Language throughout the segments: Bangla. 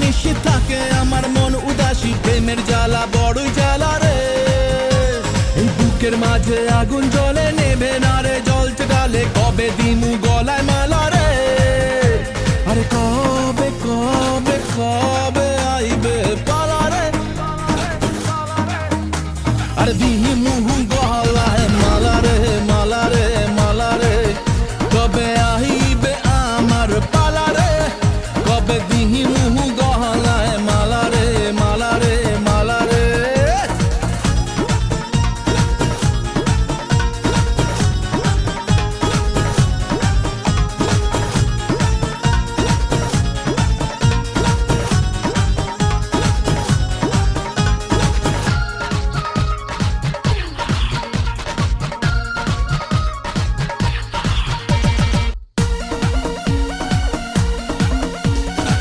নিশি থাকে, আমার মন উদাসী, প্রেমের জ্বালা বড়ই জ্বালা রে। এই বুকের মাঝে আগুন জ্বলে নেবে না রে জলছে গালে কবে দিমু গলায় মালা রে। আরে কবে কবে কবে আইবে পালা রে? আরে দিমু গলায় মালা রে মালা রে মালা রে। কবে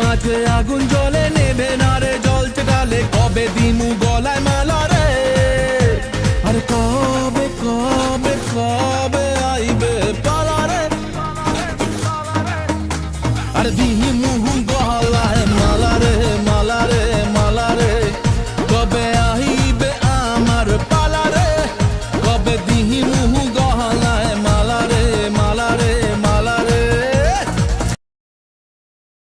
মাঝে আগুন জলে নেবে না রে, জল গালে কবে দিমু গলায় মালা রে? আরে কবে কবে কবে আইবে পালা রে? আরে দিমু